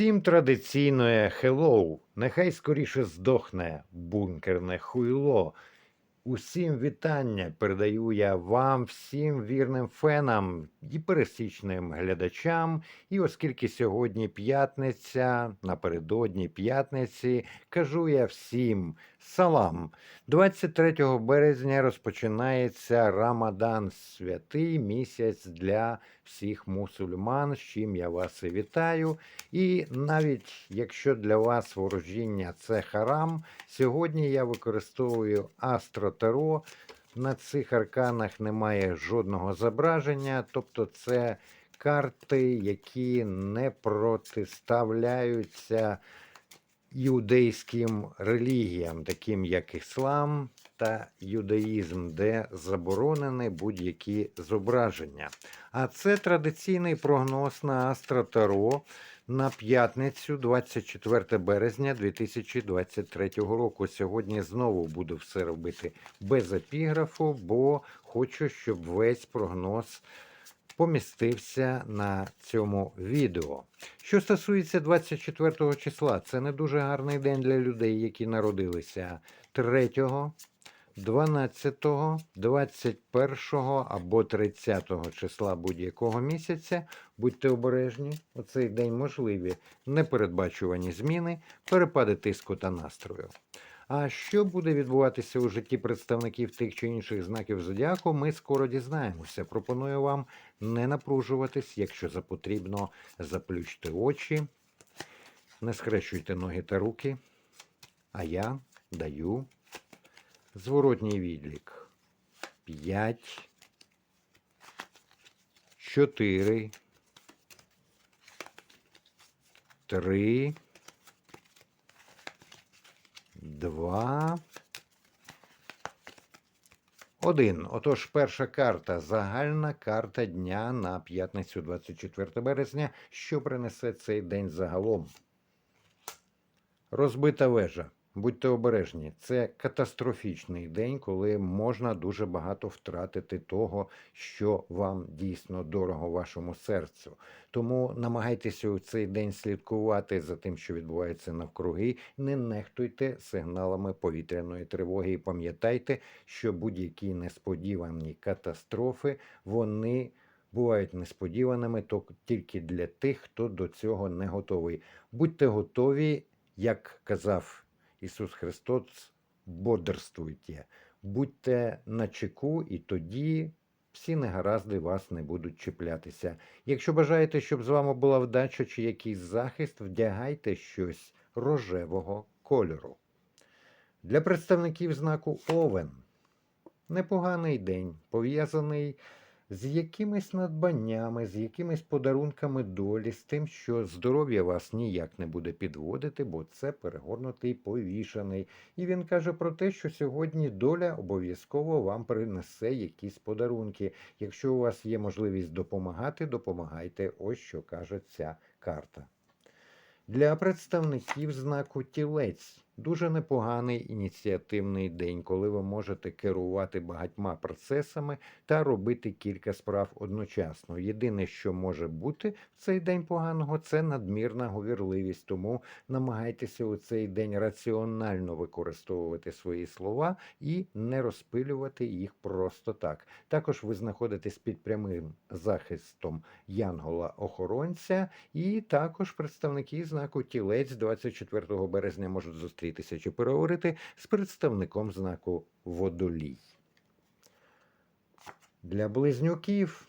Усім традиційне хеллоу. Нехай скоріше здохне бункерне хуйло. Усім вітання передаю я вам, всім вірним фенам і пересічним глядачам. І оскільки сьогодні п'ятниця, напередодні п'ятниці, кажу я всім салам. 23 березня розпочинається Рамадан, святий місяць для всіх мусульман, з чим я вас і вітаю. І навіть якщо для вас ворожіння це харам, сьогодні я використовую Астро-Таро. На цих арканах немає жодного зображення, тобто це карти, які не протиставляються юдейським релігіям, таким як іслам та юдаїзм, де заборонені будь-які зображення. А це традиційний прогноз на Астро-Таро на п'ятницю, 24 березня 2023 року. Сьогодні знову буду все робити без епіграфу, бо хочу, щоб весь прогноз помістився на цьому відео. Що стосується 24 числа, це не дуже гарний день для людей, які народилися 3, 12, 21 або 30 числа будь-якого місяця. Будьте обережні, у цей день можливі непередбачувані зміни, перепади тиску та настрою. А що буде відбуватися у житті представників тих чи інших знаків зодіаку, ми скоро дізнаємося. Пропоную вам не напружуватись, якщо за потрібно, заплющте очі, не схрещуйте ноги та руки. А я даю зворотній відлік. 5, 4, 3, 2, 1. Отож, перша карта. Загальна карта дня на п'ятницю 24 березня. Що принесе цей день загалом? Розбита вежа. Будьте обережні, це катастрофічний день, коли можна дуже багато втратити того, що вам дійсно дорого вашому серцю. Тому намагайтеся у цей день слідкувати за тим, що відбувається навкруги. Не нехтуйте сигналами повітряної тривоги. І пам'ятайте, що будь-які несподівані катастрофи вони. Бувають несподіваними то тільки для тих, хто до цього не готовий. Будьте готові, як казав Ісус Христос, бодрствуйте, будьте на чеку, і тоді всі негаразди вас не будуть чіплятися. Якщо бажаєте, щоб з вами була вдача чи якийсь захист, вдягайте щось рожевого кольору. Для представників знаку Овен непоганий день, пов'язаний з якимись надбаннями, з якимись подарунками долі, з тим, що здоров'я вас ніяк не буде підводити, бо це перегорнутий повішаний. І він каже про те, що сьогодні доля обов'язково вам принесе якісь подарунки. Якщо у вас є можливість допомагати, допомагайте. Ось що каже ця карта. Для представників знаку тілець Дуже непоганий ініціативний день, коли ви можете керувати багатьма процесами та робити кілька справ одночасно. Єдине, що може бути в цей день поганого, це надмірна говірливість. Тому намагайтеся у цей день раціонально використовувати свої слова і не розпилювати їх просто так. Також ви знаходитесь під прямим захистом Янгола-охоронця, і також представники знаку Тілець 24 березня можуть зустріти. 2000 переговорити з представником знаку Водолій. Для близнюків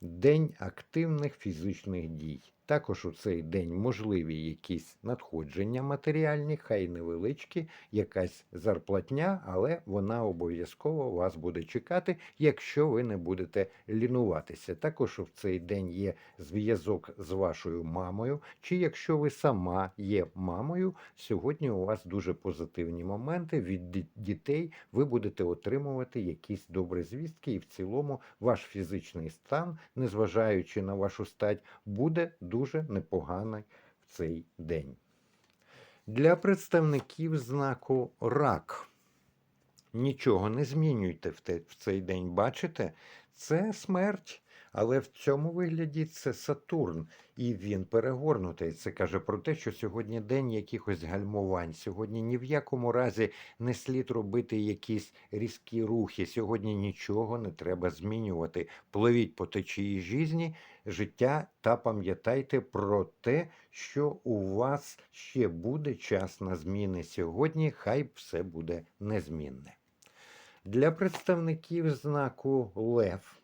день активних фізичних дій. Також у цей день можливі якісь надходження матеріальні, хай невеличкі, якась зарплатня, але вона обов'язково вас буде чекати, якщо ви не будете лінуватися. Також в цей день є зв'язок з вашою мамою, чи якщо ви сама є мамою, сьогодні у вас дуже позитивні моменти. Від дітей ви будете отримувати якісь добрі звістки, і в цілому ваш фізичний стан, незважаючи на вашу стать, буде дуже непоганий в цей день. Для представників знаку рак. Нічого не змінюйте в цей день. Бачите, це смерть. Але в цьому вигляді це Сатурн, і він перегорнутий. Це каже про те, що сьогодні день якихось гальмувань. Сьогодні ні в якому разі не слід робити якісь різкі рухи. Сьогодні нічого не треба змінювати. Пливіть по течії житті, життя та пам'ятайте про те, що у вас ще буде час на зміни сьогодні. Хай все буде незмінне. Для представників знаку Лев.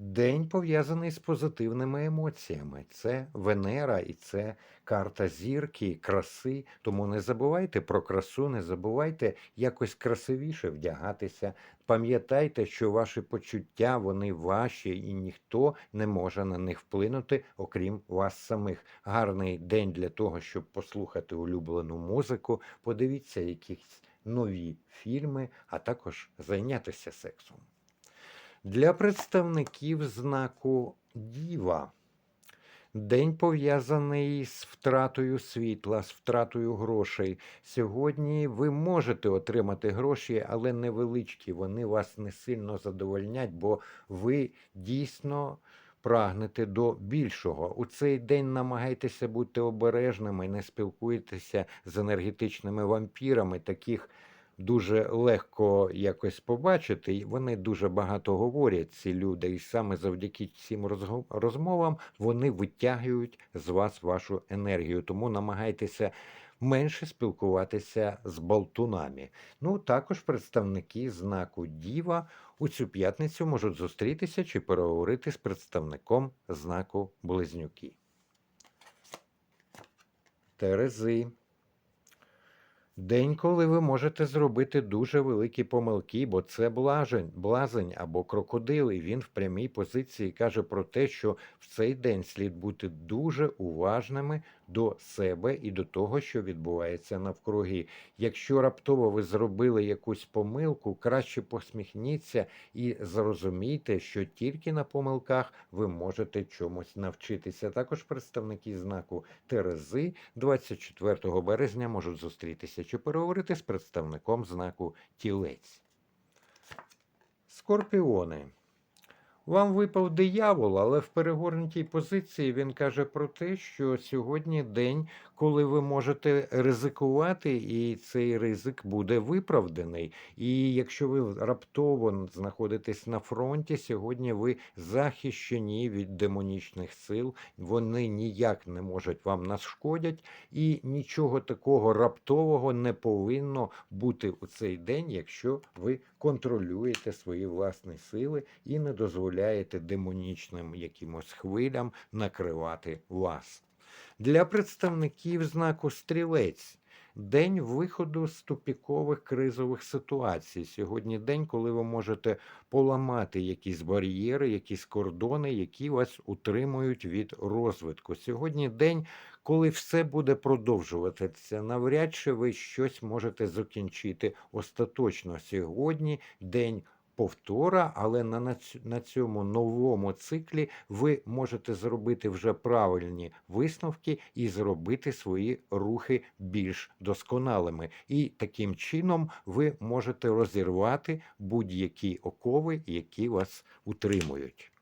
День пов'язаний з позитивними емоціями. Це Венера і це карта зірки, краси. Тому не забувайте про красу, не забувайте якось красивіше вдягатися. Пам'ятайте, що ваші почуття вони ваші, і ніхто не може на них вплинути, окрім вас самих. Гарний день для того, щоб послухати улюблену музику. Подивіться якісь нові фільми, а також зайнятися сексом. Для представників знаку Діва. День пов'язаний з втратою світла, з втратою грошей. Сьогодні ви можете отримати гроші, але невеличкі. Вони вас не сильно задовольнять, бо ви дійсно прагнете до більшого. У цей день намагайтеся бути обережними, не спілкуйтеся з енергетичними вампірами, таких дуже легко якось побачити. Вони дуже багато говорять, ці люди, і саме завдяки цим розмовам вони витягують з вас вашу енергію. Тому намагайтеся менше спілкуватися з болтунами. Ну, також представники знаку Діва у цю п'ятницю можуть зустрітися чи переговорити з представником знаку Близнюки. Терези. День, коли ви можете зробити дуже великі помилки, бо це блажень, блазень або крокодил, і він в прямій позиції каже про те, що в цей день слід бути дуже уважними до себе і до того, що відбувається навкруги. Якщо раптово ви зробили якусь помилку, краще посміхніться і зрозумійте, що тільки на помилках ви можете чомусь навчитися. Також представники знаку Терези 24 березня можуть зустрітися чи переговорити з представником знаку Тілець. Скорпіони. Вам випав диявол, але в перегорнутій позиції він каже про те, що сьогодні день, коли ви можете ризикувати, і цей ризик буде виправданий. І якщо ви раптово знаходитесь на фронті, сьогодні ви захищені від демонічних сил, вони ніяк не можуть вам нашкодять, і нічого такого раптового не повинно бути у цей день, якщо ви контролюєте свої власні сили і не дозволяєте демонічним якимось хвилям накривати вас. Для представників знаку стрілець. День виходу з тупікових кризових ситуацій. Сьогодні день, коли ви можете поламати якісь бар'єри, якісь кордони, які вас утримують від розвитку. Сьогодні день, коли все буде продовжуватися. Навряд чи ви щось можете закінчити остаточно. Сьогодні день повтора, але на, цьому новому циклі ви можете зробити вже правильні висновки і зробити свої рухи більш досконалими. І таким чином ви можете розірвати будь-які окови, які вас утримують.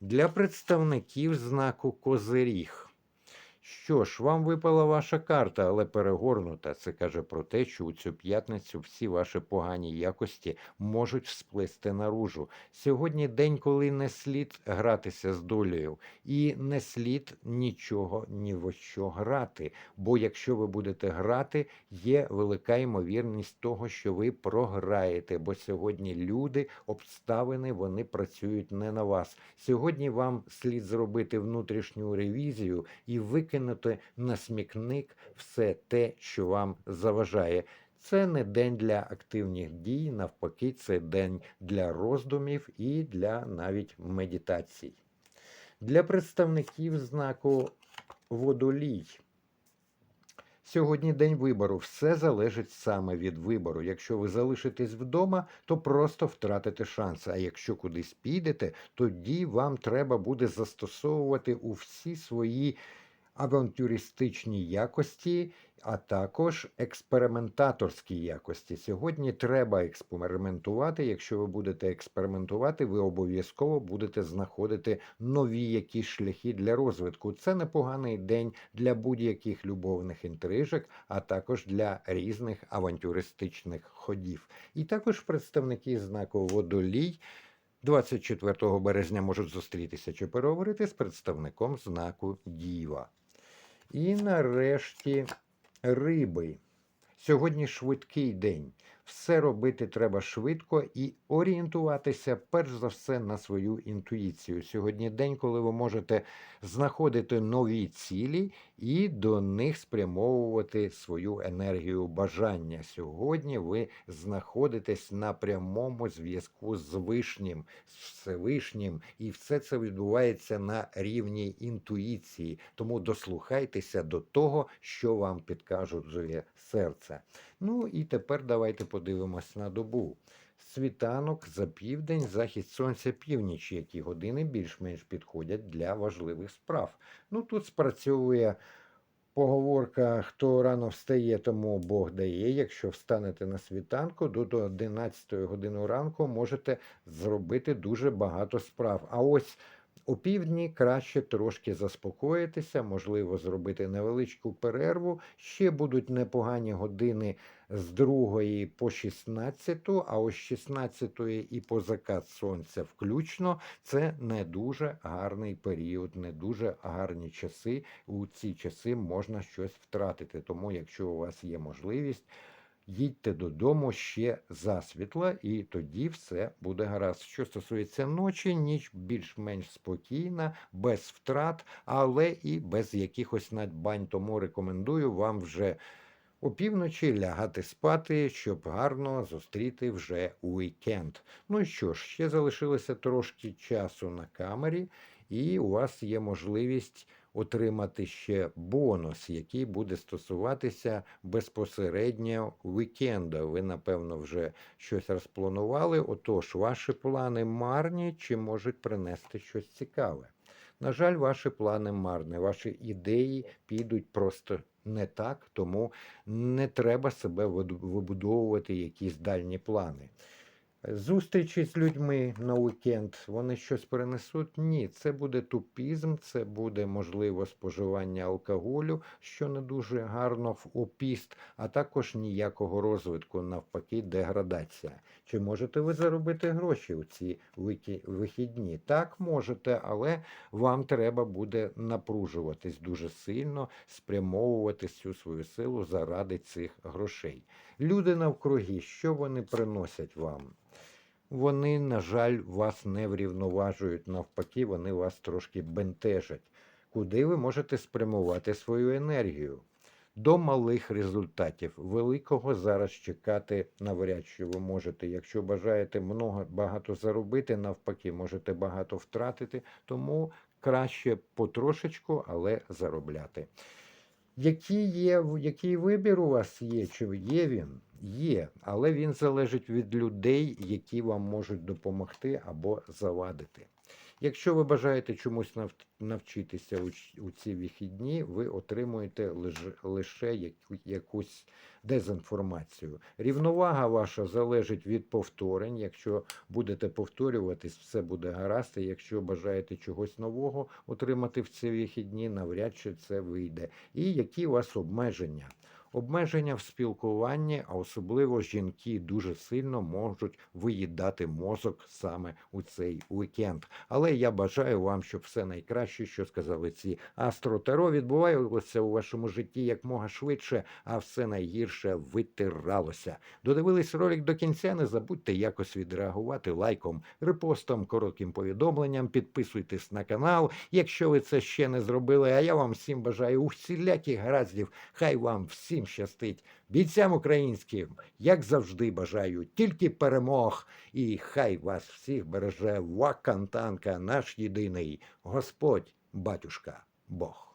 Для представників знаку Козиріг. Що ж, вам випала ваша карта, але перегорнута. Це каже про те, що у цю п'ятницю всі ваші погані якості можуть всплисти наружу. Сьогодні день, коли не слід гратися з долею, і не слід нічого ні в що грати. Бо якщо ви будете грати, є велика ймовірність того, що ви програєте. Бо сьогодні люди, обставини, вони працюють не на вас. Сьогодні вам слід зробити внутрішню ревізію і викинути на смікник все те, що вам заважає. Це не день для активних дій, навпаки, це день для роздумів і для навіть медитацій. Для представників знаку водолій. Сьогодні день вибору. Все залежить саме від вибору. Якщо ви залишитесь вдома, то просто втратите шанс. А якщо кудись підете, тоді вам треба буде застосовувати у всі свої авантюристичні якості, а також експериментаторські якості. Сьогодні треба експериментувати. Якщо ви будете експериментувати, ви обов'язково будете знаходити нові якісь шляхи для розвитку. Це непоганий день для будь-яких любовних інтрижок, а також для різних авантюристичних ходів. І також представники знаку водолій. 24 березня можуть зустрітися чи переговорити з представником знаку Діва. І нарешті риби. Сьогодні швидкий день. Все робити треба швидко і орієнтуватися перш за все на свою інтуїцію. Сьогодні день, коли ви можете знаходити нові цілі і до них спрямовувати свою енергію бажання. Сьогодні ви знаходитесь на прямому зв'язку з вишнім, з Всевишнім, і все це відбувається на рівні інтуїції. Тому дослухайтеся до того, що вам підкажуть серце. Ну і тепер давайте подивимось на добу. Світанок за південь, захід сонця північ, які години більш-менш підходять для важливих справ. Ну тут спрацьовує поговорка: хто рано встає, тому Бог дає. Якщо встанете на світанку, до, до 11 години ранку можете зробити дуже багато справ. А ось у півдні краще трошки заспокоїтися, можливо, зробити невеличку перерву. Ще будуть непогані години з 2 по 16, а ось з 16 і по закат сонця включно. Це не дуже гарний період, не дуже гарні часи. У ці часи можна щось втратити. Тому, якщо у вас є можливість, їдьте додому ще засвітла, і тоді все буде гаразд. Що стосується ночі, ніч більш-менш спокійна, без втрат, але і без якихось надбань. Тому рекомендую вам вже опівночі лягати спати, щоб гарно зустріти вже уікенд. Ну і що ж, ще залишилося трошки часу на камері, і у вас є можливість отримати ще бонус, який буде стосуватися безпосередньо вікенда. Ви, напевно, вже щось розпланували. Отож, ваші плани марні чи можуть принести щось цікаве. На жаль, ваші плани марні, ваші ідеї підуть просто не так, тому не треба себе вибудовувати якісь дальні плани. Зустрічі з людьми на уікенд, вони щось перенесуть? Ні, це буде тупізм, це буде можливо споживання алкоголю, що не дуже гарно в опіст, а також ніякого розвитку, навпаки, деградація. Чи можете ви заробити гроші у ці вихідні? Так, можете, але вам треба буде напружуватись дуже сильно, спрямовувати всю свою силу заради цих грошей. Люди навкруги, що вони приносять вам? Вони, на жаль, вас не врівноважують, навпаки, вони вас трошки бентежать. Куди ви можете спрямувати свою енергію? До малих результатів. Великого зараз чекати навряд чи ви можете. Якщо бажаєте много, багато заробити, навпаки, можете багато втратити, тому краще потрошечку, але заробляти. Який є, який вибір у вас є? Чи є він? Є, але він залежить від людей, які вам можуть допомогти або завадити. Якщо ви бажаєте чомусь навчитися у ці вихідні, ви отримуєте лише якусь дезінформацію. Рівновага ваша залежить від повторень. Якщо будете повторюватись, все буде гаразд. І Якщо бажаєте чогось нового отримати в ці вихідні, навряд чи це вийде. І які у вас обмеження? Обмеження в спілкуванні, а особливо жінки дуже сильно можуть виїдати мозок саме у цей вікенд. Але я бажаю вам, щоб все найкраще, що сказали ці астротеро, відбувалося у вашому житті як мога швидше, а все найгірше витиралося. Додивились ролик до кінця. Не забудьте якось відреагувати лайком, репостом, коротким повідомленням. Підписуйтесь на канал, якщо ви це ще не зробили. А я вам всім бажаю усіляких гараздів. Хай вам всім всім щастить, бійцям українським, як завжди, бажаю тільки перемог, і хай вас всіх береже Вакантанка, наш єдиний Господь, батюшка, Бог.